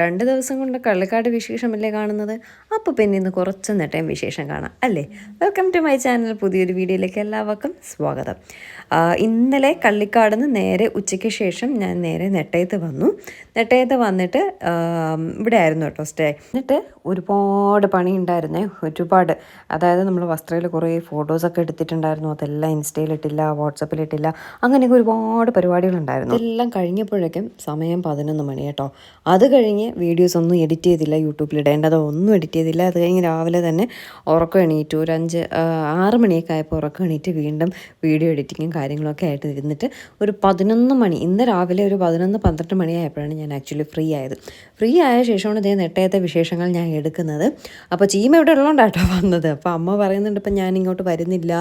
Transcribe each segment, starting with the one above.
രണ്ട് ദിവസം കൊണ്ട് കള്ളിക്കാട് വിശേഷമല്ലേ കാണുന്നത്? അപ്പോൾ പിന്നെ ഇന്ന് കുറച്ച് നേട്ടം വിശേഷം കാണാം അല്ലേ? വെൽക്കം ടു മൈ ചാനൽ പുതിയൊരു വീഡിയോയിലേക്ക് എല്ലാവർക്കും സ്വാഗതം. ഇന്നലെ കള്ളിക്കാട് നിന്ന് നേരെ ഉച്ചയ്ക്ക് ശേഷം ഞാൻ നേരെ നെട്ടയത്ത് വന്നു. നെട്ടയത്ത് വന്നിട്ട് ഇവിടെ ആയിരുന്നു കേട്ടോ സ്റ്റേ എന്നിട്ട് ഒരുപാട് പണി ഉണ്ടായിരുന്നേ ഒരുപാട്. അതായത് നമ്മൾ വസ്ത്രയിൽ കുറേ ഫോട്ടോസൊക്കെ എടുത്തിട്ടുണ്ടായിരുന്നു. അതെല്ലാം ഇൻസ്റ്റയിലിട്ടില്ല വാട്സപ്പിലിട്ടില്ല അങ്ങനെയൊക്കെ ഒരുപാട് പരിപാടികളുണ്ടായിരുന്നു ഇതെല്ലാം കഴിഞ്ഞപ്പോഴേക്കും സമയം പതിനൊന്ന് മണി കേട്ടോ. അത് കഴിഞ്ഞ് വീഡിയോസ് ഒന്നും എഡിറ്റ് ചെയ്തില്ല യൂട്യൂബിൽ ഇടേണ്ടതോ ഒന്നും എഡിറ്റ് ചെയ്തില്ല. അത് കഴിഞ്ഞ് രാവിലെ തന്നെ ഉറക്കം എണീറ്റു. ഒരു അഞ്ച് ആറ് മണിയൊക്കെ ആയപ്പോൾ ഉറക്കം എണീറ്റ് വീണ്ടും വീഡിയോ എഡിറ്റിങ്ങും കാര്യങ്ങളൊക്കെ ആയിട്ട് ഇരുന്നിട്ട് ഒരു പതിനൊന്ന് മണി ഇന്ന് രാവിലെ ഒരു പതിനൊന്ന് പന്ത്രണ്ട് മണിയായപ്പോഴാണ് ഞാൻ ആക്ച്വലി ഫ്രീ ആയത്. ഫ്രീ ആയ ശേഷമാണ് ഇതേ നെട്ടയത്തെ വിശേഷങ്ങൾ ഞാൻ എടുക്കുന്നത്. അപ്പോൾ ചീമ ഇവിടെ ഉള്ളതുകൊണ്ടാട്ടോ വന്നത്. അപ്പോൾ അമ്മ പറയുന്നുണ്ട് ഇപ്പം ഞാൻ ഇങ്ങോട്ട് വരുന്നില്ല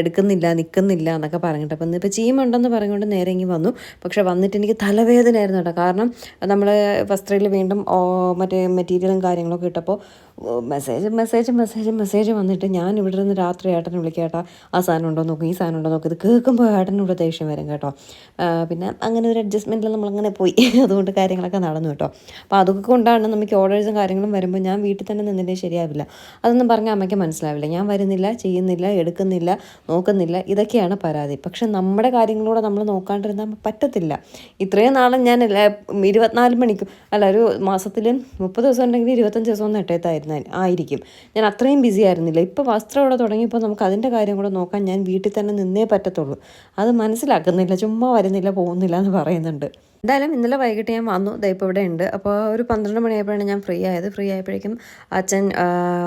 എടുക്കുന്നില്ല നിൽക്കുന്നില്ല എന്നൊക്കെ പറഞ്ഞിട്ട്. അപ്പം ഇപ്പോൾ ചീമ ഉണ്ടെന്ന് പറഞ്ഞുകൊണ്ട് നേരെ ഇങ്ങി വന്നു. പക്ഷെ വന്നിട്ട് എനിക്ക് തലവേദനയായിരുന്നു കേട്ടോ. കാരണം നമ്മൾ വസ്ത്രയിൽ വീണ്ടും മറ്റേ മെറ്റീരിയലും കാര്യങ്ങളൊക്കെ ഇട്ടപ്പോൾ മെസ്സേജ് മെസ്സേജ് മെസ്സേജ് മെസ്സേജ് വന്നിട്ട് ഞാൻ ഇവിടെ നിന്ന് രാത്രി ഏട്ടനെ വിളിക്കേട്ടാ ആ സാധനം ഉണ്ടോ നോക്കും ഈ സാധനം ഉണ്ടോ നോക്കും. ഇത് കേൾക്കുമ്പോൾ ഏട്ടനോട് ദേഷ്യം വരും കേട്ടോ. പിന്നെ അങ്ങനെ ഒരു അഡ്ജസ്റ്റ്മെന്റിൽ നമ്മളങ്ങനെ പോയി. അതുകൊണ്ട് കാര്യങ്ങളൊക്കെ നടന്നു കേട്ടോ. അപ്പോൾ അതൊക്കെ കൊണ്ടാണ് നമുക്ക് ഓർഡേഴ്സും കാര്യങ്ങളും വരുമ്പോൾ ഞാൻ വീട്ടിൽ തന്നെ നിന്നിട്ടേ ശരിയാവില്ല. അതൊന്നും പറഞ്ഞ അമ്മയ്ക്ക് മനസ്സിലാവില്ല. ഞാൻ വരുന്നില്ല ചെയ്യുന്നില്ല എടുക്കുന്നില്ല നോക്കുന്നില്ല ഇതൊക്കെയാണ് പരാതി. പക്ഷെ നമ്മുടെ കാര്യങ്ങളൂടെ നമ്മൾ നോക്കാണ്ടിരുന്നാൽ പറ്റത്തില്ല. ഇത്രയും നാളും ഞാൻ ഇരുപത്തിനാല് മണിക്കൂർ അല്ല ഒരു മാസത്തിൽ മുപ്പത് ദിവസം ഉണ്ടെങ്കിൽ ഇരുപത്തഞ്ച് ദിവസം ഒന്ന് എട്ടേത്തായിരുന്നു ആയിരിക്കും. ഞാൻ അത്രയും ബിസി ആയിരുന്നില്ല. ഇപ്പോൾ വസ്ത്രം ഇവിടെ തുടങ്ങിയപ്പോൾ നമുക്ക് അതിന്റെ കാര്യം കൂടെ നോക്കാൻ ഞാൻ വീട്ടിൽ തന്നെ നിന്നേ പറ്റത്തുള്ളൂ. അത് മനസ്സിലാക്കുന്നില്ല ചുമ്മാ വരുന്നില്ല പോകുന്നില്ല എന്ന് പറയുന്നുണ്ട്. എന്തായാലും ഇന്നലെ വൈകിട്ട് ഞാൻ വന്നു. ഇപ്പോൾ ഇവിടെ ഉണ്ട്. അപ്പോൾ ഒരു പന്ത്രണ്ട് മണിയായപ്പോഴാണ് ഞാൻ ഫ്രീ ആയത്. ഫ്രീ ആയപ്പോഴേക്കും അച്ഛൻ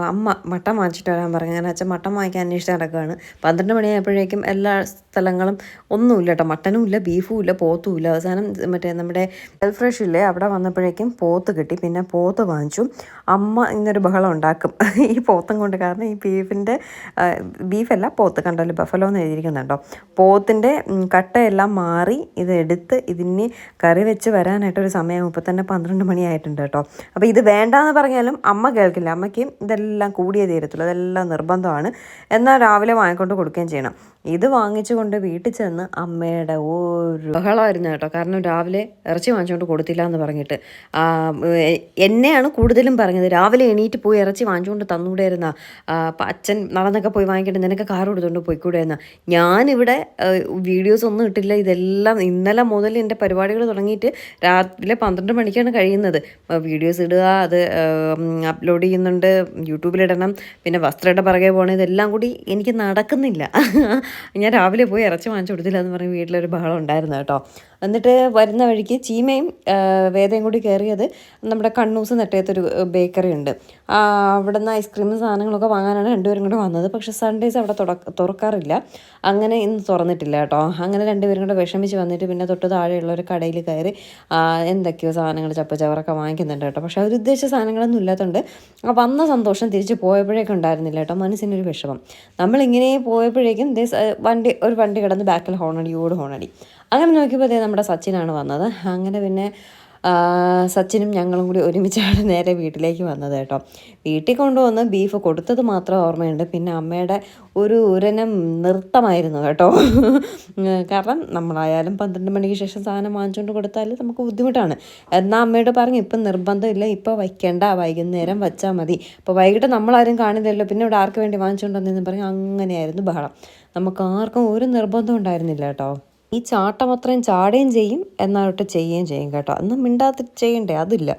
അമ്മ മട്ടം വാങ്ങിച്ചിട്ട് വരാൻ പറഞ്ഞു. ഞാൻ അച്ഛൻ മട്ടം വാങ്ങിക്കാൻ അന്വേഷിച്ച് നടക്കുകയാണ് പന്ത്രണ്ട് മണിയായപ്പോഴേക്കും എല്ലാ സ്ഥലങ്ങളും ഒന്നുമില്ല കേട്ടോ. മട്ടനും ഇല്ല ബീഫും ഇല്ല പോത്തും ഇല്ല. അവസാനം മറ്റേ നമ്മുടെ ഫ്രഷ് ഇല്ലേ അവിടെ വന്നപ്പോഴേക്കും പോത്ത് കിട്ടി. പിന്നെ പോത്ത് വാങ്ങിച്ചു. അമ്മ ഇങ്ങനൊരു ബഹളം ഉണ്ടാക്കും. ഈ പോത്തും കൊണ്ട്. കാരണം ഈ ബീഫിന്റെ ബീഫല്ല പോത്ത്. കണ്ടല്ലോ ബഫലോ എന്ന് എഴുതിയിരിക്കുന്നുണ്ടോ? പോത്തിന്റെ കട്ടയെല്ലാം മാറി ഇതെടുത്ത് ഇതിന് കറി വെച്ച് വരാനായിട്ട് ഒരു സമയം ഇപ്പോൾ തന്നെ പന്ത്രണ്ട് മണിയായിട്ടുണ്ട് കേട്ടോ. അപ്പോൾ ഇത് വേണ്ടാന്ന് പറഞ്ഞാലും അമ്മ കേൾക്കില്ല. അമ്മയ്ക്ക് ഇതെല്ലാം കൂടിയേ തീരത്തുള്ളൂ അതെല്ലാം നിർബന്ധമാണ്. എന്നാൽ രാവിലെ വാങ്ങിക്കൊണ്ട് കൊടുക്കുകയും ചെയ്യണം. ഇത് വാങ്ങിച്ചു കൊണ്ട് വീട്ടിൽ ചെന്ന് അമ്മയുടെ ഒരു ബഹളമായിരുന്നു കേട്ടോ. കാരണം രാവിലെ ഇറച്ചി വാങ്ങിച്ചുകൊണ്ട് കൊടുത്തില്ല എന്ന് പറഞ്ഞിട്ട്. എന്നെയാണ് കൂടുതലും പറഞ്ഞത്. രാവിലെ എണീറ്റ് പോയി ഇറച്ചി വാങ്ങിച്ചുകൊണ്ട് തന്നൂടെയിരുന്ന അച്ഛൻ നടന്നൊക്കെ പോയി വാങ്ങിക്കട്ടെ നിനക്ക് കാർ കൊടുത്തുകൊണ്ട് പോയിക്കൂടായിരുന്ന ഞാനിവിടെ വീഡിയോസ് ഒന്നും ഇട്ടില്ല. ഇതെല്ലാം ഇന്നലെ മുതൽ എന്റെ പരിപാടികൾ തുടങ്ങിയിട്ട് രാവിലെ പന്ത്രണ്ട് മണിക്കാണ് കഴിയുന്നത്. വീഡിയോസ് ഇടുക അത് അപ്ലോഡ് ചെയ്യുന്നുണ്ട്. യൂട്യൂബിലിടണം പിന്നെ വസ്ത്രയുടെ പിറകെ പോകണം. ഇതെല്ലാം കൂടി എനിക്ക് നടക്കുന്നില്ല. ഞാൻ രാവിലെ പോയി ഇറച്ചി വാങ്ങിച്ചു കൊടുത്തില്ല എന്ന് പറഞ്ഞ് വീട്ടിലൊരു ബഹളം ഉണ്ടായിരുന്നു കേട്ടോ. എന്നിട്ട് വരുന്ന വഴിക്ക് ചീമയും വേദയും കൂടി കയറിയത് നമ്മുടെ കണ്ണൂസ് നെട്ടയത്തൊരു ബേക്കറി ഉണ്ട്. അവിടെ നിന്ന് ഐസ്ക്രീമും സാധനങ്ങളൊക്കെ വാങ്ങാനാണ് രണ്ടുപേരും കൂടെ വന്നത്. പക്ഷേ സൺഡേസ് അവിടെ തുറക്കാറില്ല. അങ്ങനെ ഇന്ന് തുറന്നിട്ടില്ല കേട്ടോ. അങ്ങനെ രണ്ടുപേരും കൂടെ വിഷമിച്ച് വന്നിട്ട് പിന്നെ തൊട്ട് താഴെയുള്ള ഒരു കടയിൽ കയറി എന്തൊക്കെയോ സാധനങ്ങൾ ചപ്പ ചവറൊക്കെ വാങ്ങിക്കുന്നുണ്ട് കേട്ടോ. പക്ഷേ അവരുദ്ദേശ സാധനങ്ങളൊന്നും ഇല്ലാത്തതുകൊണ്ട് വന്ന സന്തോഷം തിരിച്ച് പോയപ്പോഴേക്കും ഉണ്ടായിരുന്നില്ല കേട്ടോ. മനസ്സിനൊരു വിഷമം. നമ്മളിങ്ങനെ പോയപ്പോഴേക്കും വണ്ടി ഒരു വണ്ടി കിടന്ന് ബാക്കിൽ ഹോണടി ഓട് ഹോണടി. അങ്ങനെ നോക്കിയപ്പോൾ അതേ നമ്മുടെ സച്ചിനാണ് വന്നത്. അങ്ങനെ പിന്നെ സച്ചിനും ഞങ്ങളും കൂടി ഒരുമിച്ചാണ് നേരെ വീട്ടിലേക്ക് വന്നത് കേട്ടോ. വീട്ടിൽ കൊണ്ടുവന്ന് ബീഫ് കൊടുത്തത് മാത്രം ഓർമ്മയുണ്ട്. പിന്നെ അമ്മയുടെ ഒരു ഉരനം നൃത്തമായിരുന്നു കേട്ടോ. കാരണം നമ്മളായാലും പന്ത്രണ്ട് മണിക്ക് ശേഷം സാധനം വാങ്ങിച്ചുകൊണ്ട് കൊടുത്താൽ നമുക്ക് ബുദ്ധിമുട്ടാണ്. എന്നാൽ അമ്മയോട് പറഞ്ഞു ഇപ്പം നിർബന്ധമില്ല. ഇപ്പോൾ വയ്ക്കേണ്ട. വൈകുന്നേരം വച്ചാൽ മതി. ഇപ്പോൾ വൈകിട്ട് നമ്മളാരും കാണില്ലല്ലോ. പിന്നെ ഇവിടെ ആർക്ക് വേണ്ടി വാങ്ങിച്ചുകൊണ്ട് വന്നതെന്ന് പറഞ്ഞു അങ്ങനെയായിരുന്നു ബഹളം. നമുക്ക് ആർക്കും ഒരു നിർബന്ധം ഉണ്ടായിരുന്നില്ല കേട്ടോ. ഈ ചാട്ടം അത്രയും ചാടുകയും ചെയ്യും എന്നായിട്ട് ചെയ്യുകയും ചെയ്യും കേട്ടോ. അന്ന് മിണ്ടാത്ത ചെയ്യണ്ടേ? അതില്ല.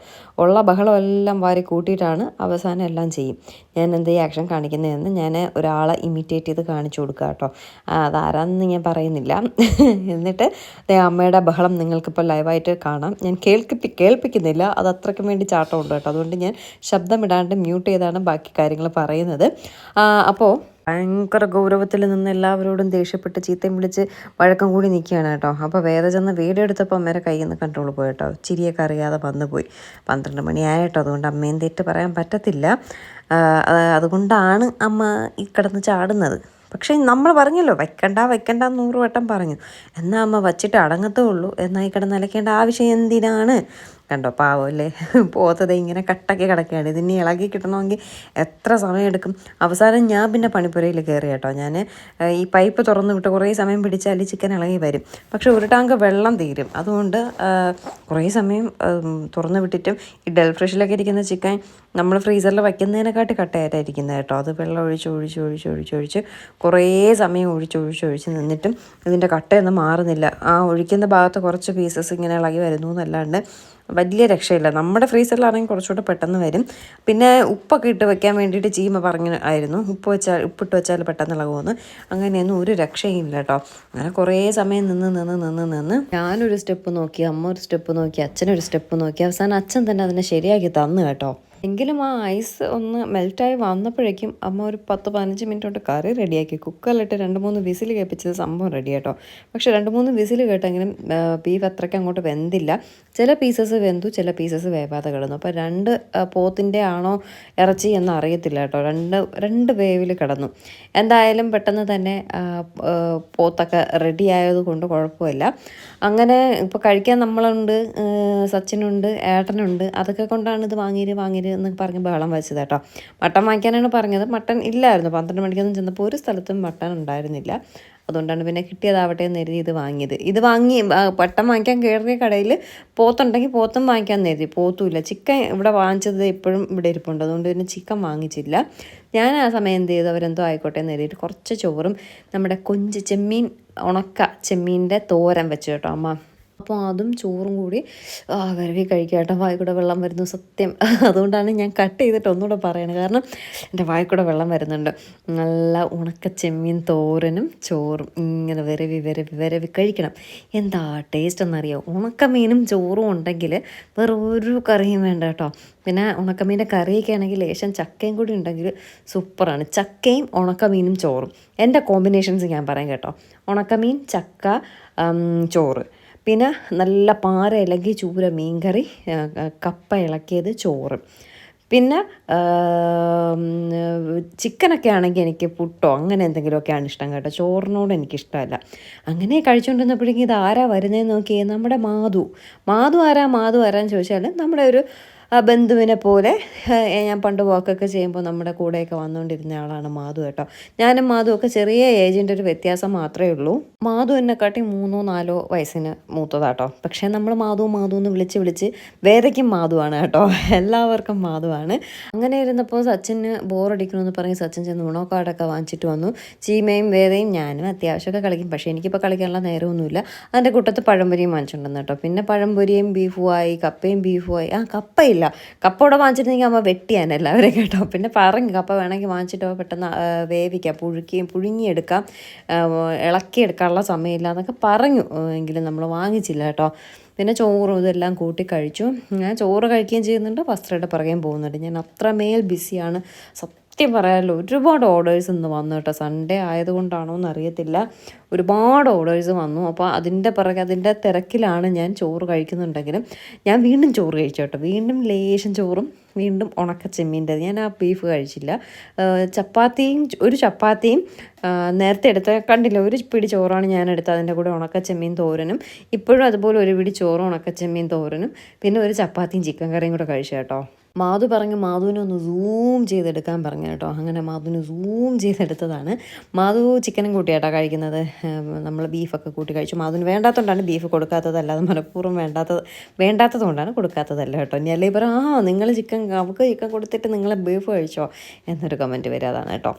ഉള്ള ബഹളം എല്ലാം വാരി കൂട്ടിയിട്ടാണ് അവസാനം എല്ലാം ചെയ്യും. ഞാൻ എന്ത് ആക്ഷൻ കാണിക്കുന്നതെന്ന് ഞാൻ ഒരാളെ ഇമിറ്റേറ്റ് ചെയ്ത് കാണിച്ചു കൊടുക്കുക കേട്ടോ. അതാരാന്ന് ഞാൻ പറയുന്നില്ല. എന്നിട്ട് അമ്മയുടെ ബഹളം നിങ്ങൾക്കിപ്പോൾ ലൈവായിട്ട് കാണാം. ഞാൻ കേൾക്കിപ്പി കേൾപ്പിക്കുന്നില്ല. അത് അത്രയ്ക്കും വേണ്ടി ചാട്ടമുണ്ട് കേട്ടോ. അതുകൊണ്ട് ഞാൻ ശബ്ദമിടാണ്ട് മ്യൂട്ട് ചെയ്താണ് ബാക്കി കാര്യങ്ങൾ പറയുന്നത്. അപ്പോൾ ഭയങ്കര ഗൗരവത്തിൽ നിന്ന് എല്ലാവരോടും ദേഷ്യപ്പെട്ട് ചീത്തയും വിളിച്ച് വഴക്കം കൂടി നിൽക്കുകയാണ് കേട്ടോ. അപ്പോൾ വേദ ചെന്ന് വീഡിയോ എടുത്തപ്പോൾ അമ്മേരെ കയ്യിൽ നിന്ന് കൺട്രോൾ പോയി കേട്ടോ. ചിരിയൊക്കെ അറിയാതെ വന്നു പോയി. പന്ത്രണ്ട് മണിയായിട്ടോ അതുകൊണ്ട് അമ്മയും തെറ്റ് പറയാൻ പറ്റത്തില്ല. അതുകൊണ്ടാണ് അമ്മ ഈ കിടന്ന് ചാടുന്നത്. പക്ഷേ നമ്മൾ പറഞ്ഞല്ലോ വയ്ക്കണ്ട വയ്ക്കണ്ട എന്ന് നൂറ് വട്ടം പറഞ്ഞു. എന്നാൽ അമ്മ വച്ചിട്ട് എന്നാൽ ഈ കിടന്ന് അലക്കേണ്ട ആവശ്യം എന്തിനാണ്? കണ്ടോ? പാവം അല്ലേ? പോത്തത് ഇങ്ങനെ കട്ടക്കി കിടക്കുകയാണ്. ഇതിനി ഇളകി കിട്ടണമെങ്കിൽ എത്ര സമയം എടുക്കും അവസാനം ഞാൻ പിന്നെ പണിപ്പുരയിൽ കയറി കേട്ടോ. ഞാൻ ഈ പൈപ്പ് തുറന്നു വിട്ട് കുറേ സമയം പിടിച്ചാൽ ചിക്കൻ ഇളകി വരും. പക്ഷെ ഒരു ടാങ്ക് വെള്ളം തീരും. അതുകൊണ്ട് കുറേ സമയം തുറന്നു വിട്ടിട്ടും ഈ ഡെൽ ഫ്രഷിലൊക്കെ ഇരിക്കുന്ന ചിക്കൻ നമ്മൾ ഫ്രീസറിൽ വയ്ക്കുന്നതിനെക്കാട്ടി കട്ടയായിട്ടായിരിക്കുന്നത് കേട്ടോ. അത് വെള്ളം ഒഴിച്ച് ഒഴിച്ച് ഒഴിച്ച് ഒഴിച്ച് ഒഴിച്ച് കുറേ സമയം ഒഴിച്ച് ഒഴിച്ച് ഒഴിച്ച് നിന്നിട്ടും ഇതിന്റെ കട്ടയൊന്നും മാറുന്നില്ല. ആ ഒഴിക്കുന്ന ഭാഗത്ത് കുറച്ച് പീസസ് ഇങ്ങനെ ഇളകി വരുന്നു എന്നല്ലാണ്ട് വലിയ രക്ഷയില്ല. നമ്മുടെ ഫ്രീസറിലാണെങ്കിൽ കുറച്ചുകൂടെ പെട്ടെന്ന് വരും. പിന്നെ ഉപ്പൊക്കെ ഇട്ട് വെക്കാൻ വേണ്ടിയിട്ട് ചീമ പറഞ്ഞ ആയിരുന്നു. ഉപ്പ് വെച്ചാൽ ഉപ്പിട്ട് വെച്ചാൽ പെട്ടെന്ന് ഇളകുമെന്ന് അങ്ങനെയൊന്നും ഒരു രക്ഷയും ഇല്ല കേട്ടോ. അങ്ങനെ കുറേ സമയം നിന്ന് നിന്ന് നിന്ന് നിന്ന്. ഞാനൊരു സ്റ്റെപ്പ് നോക്കി അമ്മ ഒരു സ്റ്റെപ്പ് നോക്കി അച്ഛനൊരു സ്റ്റെപ്പ് നോക്കി. അവസാനം അച്ഛൻ തന്നെ അതിനെ ശരിയാക്കി തന്നു കേട്ടോ. എങ്കിലും ആ ഐസ് ഒന്ന് മെൽറ്റായി വന്നപ്പോഴേക്കും അമ്മ ഒരു പത്ത് പതിനഞ്ച് മിനിറ്റ് കൊണ്ട് കറി റെഡിയാക്കി. കുക്കറിലിട്ട് രണ്ട് മൂന്ന് വിസിൽ കേൾപ്പിച്ചത് സംഭവം റെഡി കേട്ടോ പക്ഷേ രണ്ട് മൂന്ന് വിസിൽ കേട്ടെങ്കിലും ബീഫ് അത്രയ്ക്ക് അങ്ങോട്ട് വെന്തില്ല. ചില പീസസ് വെന്തു ചില പീസസ് വേവാതെ കിടന്നു. അപ്പോൾ രണ്ട് പോത്തിന്റെ ആണോ ഇറച്ചി എന്ന് അറിയത്തില്ല കേട്ടോ. രണ്ട് രണ്ട് വേവിൽ കിടന്നു. എന്തായാലും പെട്ടെന്ന് തന്നെ പോത്തൊക്കെ റെഡി ആയത് കൊണ്ട് കുഴപ്പമില്ല. അങ്ങനെ ഇപ്പോൾ കഴിക്കാൻ നമ്മളുണ്ട് സച്ചിനുണ്ട് ഏട്ടനുണ്ട്. അതൊക്കെ കൊണ്ടാണ് ഇത് വാങ്ങിയത് വാങ്ങിയത് എന്ന് പറഞ്ഞ് ബഹളം വെച്ചത് കേട്ടോ മട്ടൺ വാങ്ങിക്കാനാണ് പറഞ്ഞത്. മട്ടൺ ഇല്ലായിരുന്നു. പന്ത്രണ്ട് മണിക്കൊന്നും ചെന്നപ്പോൾ ഒരു സ്ഥലത്തും മട്ടൺ ഉണ്ടായിരുന്നില്ല. അതുകൊണ്ടാണ് പിന്നെ കിട്ടിയതാവട്ടെ എന്ന് കരുതി ഇത് വാങ്ങിയത്. ഇത് വാങ്ങി പട്ടം വാങ്ങിക്കാൻ കയറിയ കടയിൽ പോത്തുണ്ടെങ്കിൽ പോത്തും വാങ്ങിക്കാൻ നേരി പോത്തുമില്ല ചിക്കൻ ഇവിടെ വാങ്ങിച്ചത് ഇപ്പോഴും ഇവിടെ ഇരിപ്പുണ്ട്. അതുകൊണ്ട് പിന്നെ ചിക്കൻ വാങ്ങിച്ചില്ല. ഞാൻ ആ സമയം എന്ത് ചെയ്തു? അവരെന്തോ ആയിക്കോട്ടെ എന്ന് കുറച്ച് ചോറും നമ്മുടെ കൊഞ്ച് ചെമ്മീൻ ഉണക്ക ചെമ്മീന്റെ തോരൻ വെച്ചു കേട്ടോ അമ്മ. അപ്പോൾ അതും ചോറും കൂടി വരവി കഴിക്കുക കേട്ടോ. വായിക്കൂടെ വെള്ളം വരുന്നു സത്യം. അതുകൊണ്ടാണ് ഞാൻ കട്ട് ചെയ്തിട്ട് ഒന്നുകൂടെ പറയണത്. കാരണം എന്റെ വായിക്കൂടെ വെള്ളം വരുന്നുണ്ട്. നല്ല ഉണക്ക ചെമ്മീൻ തോരനും ചോറും. ഇങ്ങനെ വരവി വരവി വരവി കഴിക്കണം. എന്താ ടേസ്റ്റ് എന്നറിയോ? ഉണക്കമീനും ചോറും ഉണ്ടെങ്കിൽ വേറെ ഒരു കറിയും വേണ്ട കേട്ടോ. പിന്നെ ഉണക്കമീന്റെ കറിയൊക്കെ ആണെങ്കിൽ ലേശം ചക്കയും കൂടി ഉണ്ടെങ്കിൽ സൂപ്പറാണ്. ചക്കയും ഉണക്കമീനും ചോറും. എന്റെ കോമ്പിനേഷൻസ് ഞാൻ പറയാം കേട്ടോ. ഉണക്കമീൻ ചക്ക ചോറ്. പിന്നെ നല്ല പാറ ഇളകി ചൂര മീൻകറി കപ്പ ഇളക്കിയത് ചോറ്. പിന്നെ ചിക്കനൊക്കെ ആണെങ്കിൽ എനിക്ക് പുട്ടോ അങ്ങനെ എന്തെങ്കിലുമൊക്കെയാണ് ഇഷ്ടം കേട്ടോ. ചോറിനോട് എനിക്കിഷ്ടമല്ല. അങ്ങനെ കഴിച്ചുകൊണ്ടിരുന്നപ്പോഴേക്കും ഇത് ആരാ വരുന്നതെന്ന് നോക്കിയേ നമ്മുടെ മാധു. മാധു ആരാ? മാധു ആരാന്ന് ചോദിച്ചാൽ നമ്മുടെ ഒരു ബന്ധുവിനെ പോലെ ഞാൻ പണ്ട് വാക്കൊക്കെ ചെയ്യുമ്പോൾ നമ്മുടെ കൂടെയൊക്കെ വന്നുകൊണ്ടിരുന്ന ആളാണ് മാധു കേട്ടോ. ഞാനും മാധു ഒക്കെ ചെറിയ ഏജിന്റെ ഒരു വ്യത്യാസം മാത്രമേ ഉള്ളൂ. മാധു എന്നെക്കാട്ടി മൂന്നോ നാലോ വയസ്സിന് മൂത്തതാട്ടോ പക്ഷേ നമ്മൾ മാധു മാധു എന്ന് വിളിച്ച് വിളിച്ച് വേദയ്ക്കും മാധുവാണ് കേട്ടോ. എല്ലാവർക്കും മാധുവാണ്. അങ്ങനെ ഇരുന്നപ്പോൾ സച്ചിന് ബോറടിക്കണമെന്ന് പറഞ്ഞ് സച്ചിൻ ചെന്ന് ഉണോക്കാടൊക്കെ വാങ്ങിച്ചിട്ട് വന്നു. ചീമയും വേദയും ഞാനും അത്യാവശ്യമൊക്കെ കളിക്കും. പക്ഷേ എനിക്കിപ്പോൾ കളിക്കാനുള്ള നേരമൊന്നുമില്ല. അതിന്റെ കൂട്ടത്ത് പഴംപൊരിയും വാങ്ങിച്ചിട്ടുണ്ടെന്ന് കേട്ടോ. പിന്നെ പഴംപൊരിയും ബീഫുമായി കപ്പയും ബീഫുമായി ആ കപ്പയില്ല? കപ്പ ഇവിടെ വാങ്ങിച്ചിരുന്നെങ്കിൽ അമ്മ വെട്ടിയാണ് എല്ലാവരും കേട്ടോ. പിന്നെ പറഞ്ഞു കപ്പ വേണമെങ്കിൽ വാങ്ങിച്ചിട്ട് പെട്ടെന്ന് വേവിക്കാം. പുഴുക്കിയും പുഴുങ്ങിയെടുക്കാം. ഇളക്കിയെടുക്കാനുള്ള സമയമില്ല എന്നൊക്കെ പറഞ്ഞു എങ്കിലും നമ്മൾ വാങ്ങിച്ചില്ല കേട്ടോ. പിന്നെ ചോറും ഇതെല്ലാം കൂട്ടി കഴിച്ചു. ഞാൻ ചോറ് കഴിക്കുകയും ചെയ്യുന്നുണ്ട്. വസ്ത്രയുടെ പുറകെയും പോകുന്നുണ്ട്. ഞാൻ അത്രമേൽ ബിസിയാണ്. സത്യം പറയാമല്ലോ ഒരുപാട് ഓർഡേഴ്സ് ഇന്ന് വന്നു കേട്ടോ. സൺഡേ ആയതുകൊണ്ടാണോ എന്നറിയത്തില്ല. ഒരുപാട് ഓർഡേഴ്സ് വന്നു. അപ്പോൾ അതിന്റെ പിറകെ അതിന്റെ തിരക്കിലാണ് ഞാൻ ചോറ് കഴിക്കുന്നുണ്ടെങ്കിലും ഞാൻ വീണ്ടും ചോറ് കഴിച്ചു കേട്ടോ. വീണ്ടും ലേശം ചോറും വീണ്ടും ഉണക്ക ചെമ്മീന്റെ ഞാൻ ആ ബീഫ് കഴിച്ചില്ല. ചപ്പാത്തിയും ഒരു ചപ്പാത്തിയും നേരത്തെ എടുത്ത കണ്ടില്ല ഒരു പിടി ചോറാണ് ഞാൻ എടുത്തത്. അതിന്റെ കൂടെ ഉണക്ക ചെമ്മീൻ തോരനും ഇപ്പോഴും അതുപോലെ ഒരു പിടി ചോറും ഉണക്ക ചെമ്മീൻ തോരനും പിന്നെ ഒരു ചപ്പാത്തിയും ചിക്കൻ കറിയും കൂടെ കഴിച്ചു കേട്ടോ. മാധു പറഞ്ഞു മാധുവിനെ ഒന്ന് സൂം ചെയ്തെടുക്കാൻ പറഞ്ഞു കേട്ടോ. അങ്ങനെ മാധുവിന് സൂം ചെയ്തെടുത്തതാണ്. മാധു ചിക്കനും കൂട്ടിയാട്ടോ കഴിക്കുന്നത്. നമ്മൾ ബീഫൊക്കെ കൂട്ടി കഴിച്ചു. മാധുവിന് വേണ്ടാത്തതുകൊണ്ടാണ് ബീഫ് കൊടുക്കാത്തത് അല്ലാതെ മനഃപൂർവം വേണ്ടാത്തത് വേണ്ടാത്തത് കൊണ്ടാണ് കൊടുക്കാത്തതല്ല കേട്ടോ. ഇനി അല്ലെങ്കിൽ പറയാം ആ നിങ്ങൾ ചിക്കൻ അവൾക്ക് ചിക്കൻ കൊടുത്തിട്ട് നിങ്ങൾ ബീഫ് കഴിച്ചോ? എന്നൊരു കമന്റ് വരാതാണ് കേട്ടോ.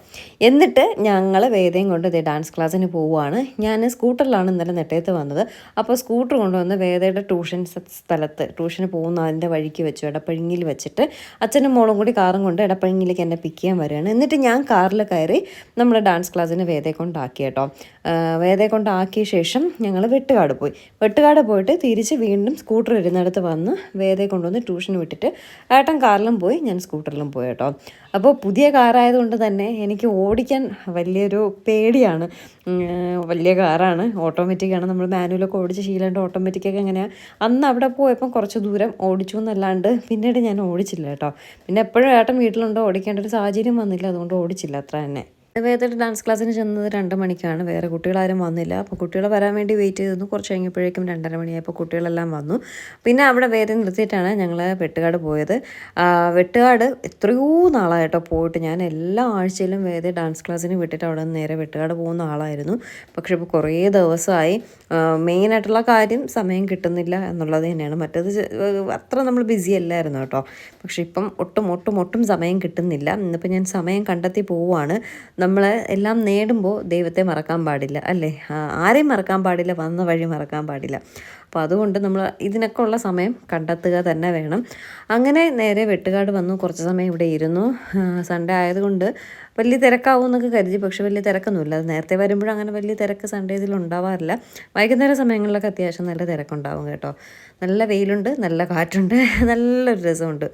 എന്നിട്ട് ഞങ്ങൾ വേദയും കൊണ്ട് ഇതേ ഡാൻസ് ക്ലാസ്സിന് പോവുകയാണ് ഞാൻ സ്കൂട്ടറിലാണ് ഇന്നലെ നെട്ടയത്ത് വന്നത്. അപ്പോൾ സ്കൂട്ടർ കൊണ്ടുവന്ന് വേദയുടെ ട്യൂഷൻ സ്ഥലത്ത് ട്യൂഷന് പോകുന്ന അതിന്റെ വഴിക്ക് വെച്ചു ഇടപ്പഴിങ്ങിൽ വെച്ചിട്ട് അച്ഛനും മോളും കൂടി കാറും കൊണ്ട് ഇടപ്പഴിങ്ങിലേക്ക് എന്നെ പിക്ക് ചെയ്യാൻ വരികയാണ്. എന്നിട്ട് ഞാൻ കാറിൽ കയറി നമ്മൾ ഡാൻസ് ക്ലാസ്സിന് വേദയെ കൊണ്ടാക്കി കേട്ടോ. വേദേ വേദയെ കൊണ്ടാക്കിയ ശേഷം ഞങ്ങൾ വെട്ടുകാട് പോയി. വെട്ടുകാട് പോയിട്ട് തിരിച്ച് വീണ്ടും സ്കൂട്ടർ ഇരുന്നിടത്ത് വന്ന് വേദയെ കൊണ്ടുവന്ന് ട്യൂഷന് വിട്ടിട്ട് ഏട്ടൻ കാറിലും പോയി ഞാൻ സ്കൂട്ടറിലും പോയി കേട്ടോ. അപ്പോൾ പുതിയ കാറായതുകൊണ്ട് തന്നെ എനിക്ക് ഓടിക്കാൻ വലിയൊരു പേടിയാണ്. വലിയ കാറാണ്. ഓട്ടോമാറ്റിക്കാണ് നമ്മൾ മാനുവലൊക്കെ ഓടിച്ച് ശീലമുണ്ട് ഓട്ടോമാറ്റിക്കൊക്കെ എങ്ങനെയാണ് അന്ന് അവിടെ പോയപ്പം കുറച്ച് ദൂരം ഓടിച്ചു എന്നല്ലാണ്ട് പിന്നീട് ഞാൻ ഓടിച്ചില്ല കേട്ടോ. പിന്നെ എപ്പോഴും ഏട്ടൻ വീട്ടിലുണ്ടോ. ഓടിക്കേണ്ട ഒരു സാഹചര്യം വന്നില്ല. അതുകൊണ്ട് ഓടിച്ചില്ല. അത്ര തന്നെ. വേദയുടെ ഡാൻസ് ക്ലാസ്സിന് ചെന്നത് രണ്ട് മണിക്കാണ്. വേറെ കുട്ടികളാരും വന്നില്ല. അപ്പോൾ കുട്ടികൾ വരാൻ വേണ്ടി വെയിറ്റ് ചെയ്തിരുന്നു. കുറച്ച് കഴിഞ്ഞപ്പോഴേക്കും രണ്ടര മണിയായപ്പോൾ കുട്ടികളെല്ലാം വന്നു. പിന്നെ അവിടെ വേദ നിർത്തിയിട്ടാണ് ഞങ്ങൾ വെട്ടുകാട് പോയത്. വെട്ടുകാട് എത്രയോ നാളായിട്ടോ പോയിട്ട്. ഞാൻ എല്ലാ ആഴ്ചയിലും വേദ ഡാൻസ് ക്ലാസ്സിന് വിട്ടിട്ട് അവിടെ നിന്ന് നേരെ വെട്ടുകാട് പോകുന്ന ആളായിരുന്നു. പക്ഷെ ഇപ്പോൾ കുറേ ദിവസമായി. മെയിനായിട്ടുള്ള കാര്യം സമയം കിട്ടുന്നില്ല എന്നുള്ളത് തന്നെയാണ്. മറ്റേത് അത്ര നമ്മൾ ബിസി അല്ലായിരുന്നു കേട്ടോ. പക്ഷെ ഇപ്പം ഒട്ടും ഒട്ടും ഒട്ടും സമയം കിട്ടുന്നില്ല. ഇന്നിപ്പോൾ ഞാൻ സമയം കണ്ടെത്തി പോവുകയാണ് നമ്മൾ എല്ലാം നേടുമ്പോൾ ദൈവത്തെ മറക്കാൻ പാടില്ല അല്ലേ? ആരെയും മറക്കാൻ പാടില്ല വന്ന വഴി മറക്കാൻ പാടില്ല. അപ്പോൾ അതുകൊണ്ട് നമ്മൾ ഇതിനൊക്കെ ഉള്ള സമയം കണ്ടെത്തുക തന്നെ വേണം. അങ്ങനെ നേരെ വെട്ടുകാട് വന്നു കുറച്ച് സമയം ഇവിടെ ഇരുന്നു. സൺഡേ ആയതുകൊണ്ട് വലിയ തിരക്കാവും എന്നൊക്കെ കരുതി പക്ഷെ വലിയ തിരക്കൊന്നുമില്ല. അത് നേരത്തെ വരുമ്പോഴും അങ്ങനെ വലിയ തിരക്ക് സൺഡേസിൽ ഉണ്ടാവാറില്ല. വൈകുന്നേര സമയങ്ങളിലൊക്കെ അത്യാവശ്യം നല്ല തിരക്കുണ്ടാവും കേട്ടോ. നല്ല വെയിലുണ്ട് നല്ല കാറ്റുണ്ട് നല്ലൊരു രസമുണ്ട്.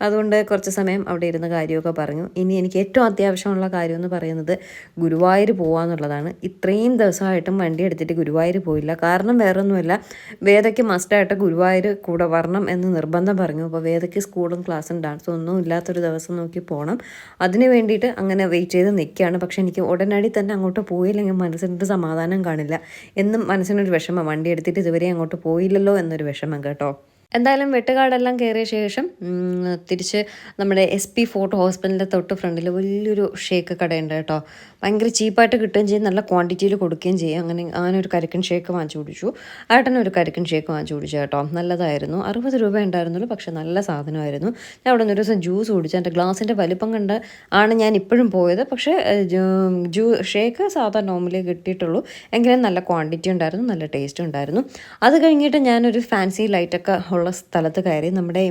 അതുകൊണ്ട് കുറച്ച് സമയം അവിടെ ഇരുന്ന് കാര്യമൊക്കെ പറഞ്ഞു. ഇനി എനിക്ക് ഏറ്റവും അത്യാവശ്യമുള്ള കാര്യം എന്ന് പറയുന്നത് ഗുരുവായൂർ പോകാന്നുള്ളതാണ് ഇത്രയും ദിവസമായിട്ടും വണ്ടി എടുത്തിട്ട് ഗുരുവായൂർ പോയില്ല. കാരണം വേറൊന്നുമല്ല വേദയ്ക്ക് മസ്റ്റായിട്ട് ഗുരുവായൂർ കൂടെ വരണം എന്ന് നിർബന്ധം പറഞ്ഞു. അപ്പോൾ വേദയ്ക്ക് സ്കൂളും ക്ലാസ്സും ഡാൻസും ഒന്നും ഇല്ലാത്തൊരു ദിവസം നോക്കി പോകണം അതിന് വേണ്ടിയിട്ട് അങ്ങനെ വെയിറ്റ് ചെയ്ത് നിൽക്കുകയാണ്. പക്ഷേ എനിക്ക് ഉടനടി തന്നെ അങ്ങോട്ട് പോയില്ലെങ്കിൽ മനസ്സിനൊരു സമാധാനം കാണില്ല. എന്നും മനസ്സിനൊരു വിഷമം. വണ്ടി എടുത്തിട്ട് ഇതുവരെ അങ്ങോട്ട് പോയില്ലല്ലോ എന്നൊരു വിഷമം കേട്ടോ. എന്തായാലും വെട്ടുകാടെല്ലാം കയറിയ ശേഷം തിരിച്ച് നമ്മുടെ എസ് പി ഫോർട്ട് ഹോസ്പിറ്റലിന്റെ തൊട്ട് ഫ്രണ്ടിൽ വലിയൊരു ഷേക്ക് കടയുണ്ട് കേട്ടോ. ഭയങ്കര ചീപ്പായിട്ട് കിട്ടുകയും ചെയ്യും നല്ല ക്വാണ്ടിറ്റിയിൽ കൊടുക്കുകയും ചെയ്യും. അങ്ങനെ അങ്ങനെ ഒരു കരിക്കൻ ഷേക്ക് വാങ്ങിച്ചു കുടിച്ചു. ഏട്ടനും ഒരു കരിക്കൻ ഷേക്ക് വാങ്ങിച്ചു കുടിച്ചു കേട്ടോ. നല്ലതായിരുന്നു. അറുപത് രൂപ ഉണ്ടായിരുന്നുള്ളൂ പക്ഷേ നല്ല സാധനമായിരുന്നു. ഞാൻ അവിടെ നിന്ന് ഒരു ദിവസം ജ്യൂസ് കുടിച്ചു. എന്റെ ഗ്ലാസിന്റെ വലിപ്പം കണ്ട് ആണ് ഞാൻ ഇപ്പോഴും പോയത്. പക്ഷേ ജ്യൂ ഷേക്ക് സാധാ നോർമലി കിട്ടിയിട്ടുള്ളൂ. എങ്കിലും നല്ല ക്വാണ്ടിറ്റി ഉണ്ടായിരുന്നു നല്ല ടേസ്റ്റ് ഉണ്ടായിരുന്നു. അത് കഴിഞ്ഞിട്ട് ഞാനൊരു ഫാൻസി ലൈറ്റൊക്കെ ഉള്ള സ്ഥലത്ത് കയറി നമ്മുടെ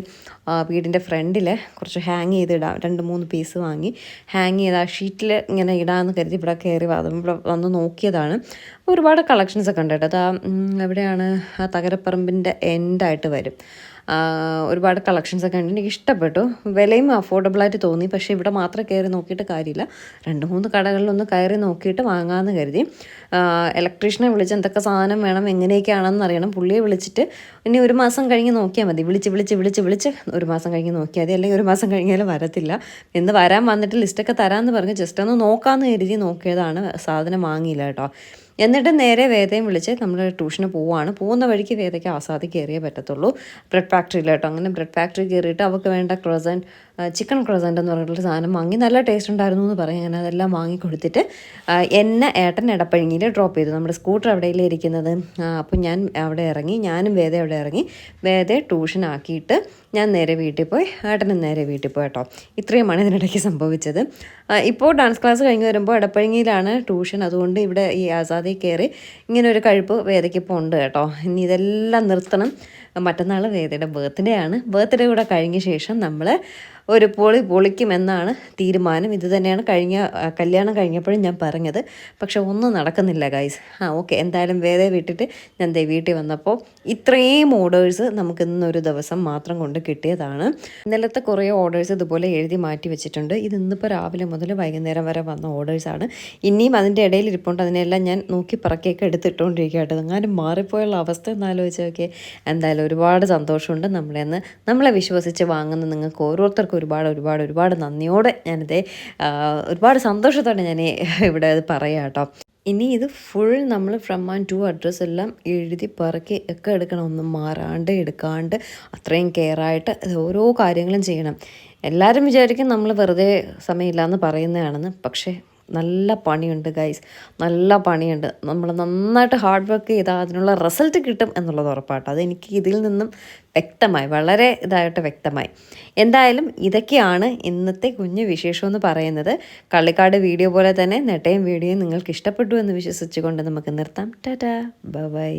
വീടിന്റെ ഫ്രണ്ടിൽ കുറച്ച് ഹാങ് ചെയ്ത് ഇടാം രണ്ട് മൂന്ന് പീസ് വാങ്ങി. ഹാങ് ചെയ്ത് ആ ഷീറ്റിൽ ഇങ്ങനെ ഇടാമെന്ന് കരുതി ഇവിടെ കയറി വന്നു ഇവിടെ വന്ന് നോക്കിയതാണ്. ഒരുപാട് കളക്ഷൻസ് ഒക്കെ ഉണ്ട് കേട്ടോ. അത് എവിടെയാണ്? ആ തകരപ്പറമ്പിന്റെ എൻഡായിട്ട് വരും. ഒരുപാട് കളക്ഷൻസ് ഒക്കെ ഉണ്ട് എനിക്ക് ഇഷ്ടപ്പെട്ടു. വിലയും അഫോർഡബിളായിട്ട് തോന്നി. പക്ഷേ ഇവിടെ മാത്രം കയറി നോക്കിയിട്ട് കാര്യമില്ല. രണ്ട് മൂന്ന് കടകളിലൊന്ന് കയറി നോക്കിയിട്ട് വാങ്ങാമെന്ന് കരുതി. ഇലക്ട്രീഷ്യനെ വിളിച്ച് എന്തൊക്കെ സാധനം വേണം എങ്ങനെയൊക്കെയാണെന്ന് അറിയണം. പുള്ളിയെ വിളിച്ചിട്ട് ഇനി ഒരു മാസം കഴിഞ്ഞ് നോക്കിയാൽ മതി. വിളിച്ച് വിളിച്ച് വിളിച്ച് വിളിച്ച് ഒരു മാസം കഴിഞ്ഞ് നോക്കിയാൽ മതി. അല്ലെങ്കിൽ ഒരു മാസം കഴിഞ്ഞാൽ വരത്തില്ല. എന്ന് വരാൻ വന്നിട്ട് ലിസ്റ്റൊക്കെ തരാമെന്ന് പറഞ്ഞ് ജസ്റ്റ് ഒന്ന് നോക്കാമെന്ന് കരുതി നോക്കിയതാണ് സാധനം വാങ്ങിയില്ല കേട്ടോ. എന്നിട്ട് നേരെ വേദയും വിളിച്ച് നമ്മൾ ട്യൂഷന് പോവുകയാണ് പോകുന്ന വഴിക്ക് വേദയ്ക്ക് ആസാദി കയറിയേ പറ്റത്തുള്ളൂ. ബ്രെഡ് ഫാക്ടറിയിൽ കേട്ടോ. അങ്ങനെ ബ്രെഡ് ഫാക്ടറി കയറിയിട്ട് അവൾക്ക് വേണ്ട ക്രൊസൻ ചിക്കൻ ക്രൊസന്റ് എന്ന് പറഞ്ഞിട്ടുള്ള സാധനം വാങ്ങി നല്ല ടേസ്റ്റ് ഉണ്ടായിരുന്നു എന്ന് പറയും. ഞാൻ അതെല്ലാം വാങ്ങി കൊടുത്തിട്ട് ആ, എന്നെ ഏട്ടൻ ഇടപ്പഴങ്ങിയിൽ ഡ്രോപ്പ് ചെയ്തു. നമ്മുടെ സ്കൂട്ടർ അവിടെയല്ലേ ഇരിക്കുന്നത്. അപ്പോൾ ഞാൻ അവിടെ ഇറങ്ങി ഞാനും വേദ അവിടെ ഇറങ്ങി. വേദയെ ട്യൂഷൻ ആക്കിയിട്ട് ഞാൻ നേരെ വീട്ടിൽ പോയി ഏട്ടനും നേരെ വീട്ടിൽ പോയി കേട്ടോ. ഇത്രയുമാണ് ഇതിനിടയ്ക്ക് സംഭവിച്ചത്. ഇപ്പോൾ ഡാൻസ് ക്ലാസ് കഴിഞ്ഞ് വരുമ്പോൾ എടപ്പഴങ്ങിയിലാണ് ട്യൂഷൻ അതുകൊണ്ട് ഇവിടെ ഈ ആസാദി കയറി ഇങ്ങനെ ഒരു കഴിപ്പ് വേദയ്ക്കിപ്പോൾ ഉണ്ട് കേട്ടോ. ഇനി ഇതെല്ലാം നിർത്തണം. മറ്റന്നാൾ വേദയുടെ ബർത്ത്ഡേ ആണ്. ബർത്ത്ഡേ കൂടെ കഴിഞ്ഞ ശേഷം നമ്മൾ ഒരു പൊളി പൊളിക്കുമെന്നാണ് തീരുമാനം. ഇത് തന്നെയാണ് കഴിഞ്ഞ കല്യാണം കഴിഞ്ഞപ്പോഴും ഞാൻ പറഞ്ഞത്. പക്ഷെ ഒന്നും നടക്കുന്നില്ല ഗൈസ് ആ ഓക്കെ എന്തായാലും വേറെ വിട്ടിട്ട് ഞാൻ ദേ വീട്ടിൽ വന്നപ്പോൾ ഇത്രയും ഓർഡേഴ്സ് നമുക്ക് ഇന്നൊരു ദിവസം മാത്രം കൊണ്ട് കിട്ടിയതാണ്. ഇന്നലത്തെ കുറേ ഓർഡേഴ്സ് ഇതുപോലെ എഴുതി മാറ്റി വെച്ചിട്ടുണ്ട്. ഇത് ഇന്നിപ്പോൾ രാവിലെ മുതൽ വൈകുന്നേരം വരെ വന്ന ഓർഡേഴ്സാണ് ഇനിയും അതിന്റെ ഇടയിൽ ഇരിപ്പുണ്ട്. അതിനെല്ലാം ഞാൻ നോക്കി പറക്കിയൊക്കെ എടുത്തിട്ടുകൊണ്ടിരിക്കുക അങ്ങനെ മാറിപ്പോയുള്ള അവസ്ഥ എന്നാലോചിച്ചൊക്കെ എന്തായാലും ഒരുപാട് സന്തോഷമുണ്ട് നമ്മളെന്ന് നമ്മളെ വിശ്വസിച്ച് വാങ്ങുന്ന നിങ്ങൾക്ക് ഓരോരുത്തർക്കും ഒരുപാട് ഒരുപാട് ഒരുപാട് നന്ദിയോടെ ഞാനിത് ഒരുപാട് സന്തോഷത്തോടെ ഞാൻ ഇവിടെ അത് പറയാം കേട്ടോ ഇനി ഇത് ഫുൾ നമ്മൾ ഫ്രം ആൻഡ് ടു അഡ്രസ്സ് എല്ലാം എഴുതി പറക്കി ഒക്കെ എടുക്കണം. ഒന്നും മാറാണ്ട് എടുക്കാണ്ട് അത്രയും കെയറായിട്ട് ഓരോ കാര്യങ്ങളും ചെയ്യണം. എല്ലാവരും വിചാരിക്കും നമ്മൾ വെറുതെ സമയമില്ലാന്ന് പറയുന്നതാണെന്ന്. പക്ഷേ നല്ല പണിയുണ്ട് ഗൈസ് നല്ല പണിയുണ്ട്. നമ്മൾ നന്നായിട്ട് ഹാർഡ് വർക്ക് ചെയ്താൽ അതിനുള്ള റിസൾട്ട് കിട്ടും എന്നുള്ളത് ഉറപ്പാട്ടോ. അതെനിക്ക് ഇതിൽ നിന്നും വ്യക്തമായി വളരെ ഇതായിട്ട് വ്യക്തമായി. എന്തായാലും ഇതൊക്കെയാണ് ഇന്നത്തെ കുഞ്ഞു വിശേഷം എന്ന് പറയുന്നത്. കള്ളിക്കാട് വീഡിയോ പോലെ തന്നെ നെട്ടയും വീഡിയോയും നിങ്ങൾക്ക് ഇഷ്ടപ്പെട്ടു എന്ന് വിശ്വസിച്ചുകൊണ്ട് നമുക്ക് നിർത്താം. Tata bye.